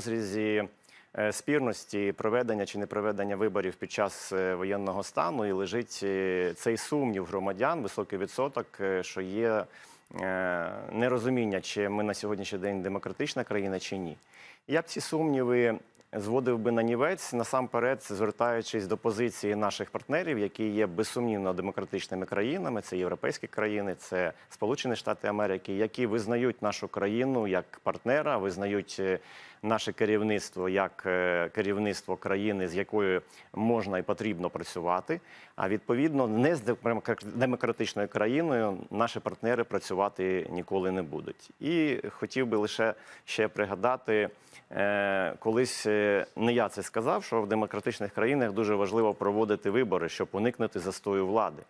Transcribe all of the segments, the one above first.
розрізі е, спірності проведення чи не проведення виборів під час е, воєнного стану і лежить е, цей сумнів громадян, високий відсоток, що є нерозуміння, чи ми на сьогоднішній день демократична країна чи ні. Я б ці сумніви зводив би на нівець, насамперед звертаючись до позиції наших партнерів, які є безсумнівно демократичними країнами, це європейські країни, це Сполучені Штати Америки, які визнають нашу країну як партнера, визнають е, наше керівництво як е, керівництво країни, з якою можна і потрібно працювати. А відповідно, не з демокра- демократичною країною наші партнери працювати ніколи не будуть. І хотів би лише ще пригадати. Е, Колись не я це сказав, що в демократичних країнах дуже важливо проводити вибори, щоб уникнути застою влади.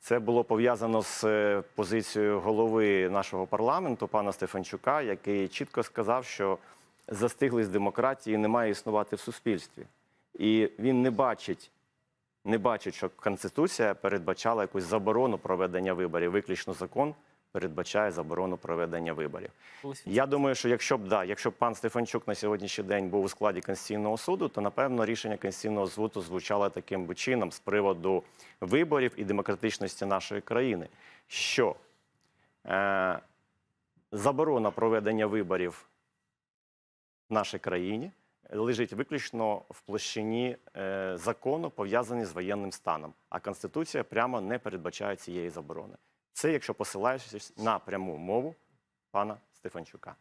Це було пов'язано з е, позицією голови нашого парламенту, пана Стефанчука, який чітко сказав, що застиглість демократії не має існувати в суспільстві. І він не бачить, не бачить, що Конституція передбачала якусь заборону проведення виборів. Виключно закон передбачає заборону проведення виборів. Я думаю, що якщо б да, якщо б пан Стефанчук на сьогоднішній день був у складі Конституційного суду, то напевно рішення Конституційного суду звучало таким би чином з приводу виборів і демократичності нашої країни, що е, заборона проведення виборів в нашій країні лежить виключно в площині е, закону, пов'язані з воєнним станом. А Конституція прямо не передбачає цієї заборони. Це якщо посилаєшся на пряму мову пана Стефанчука.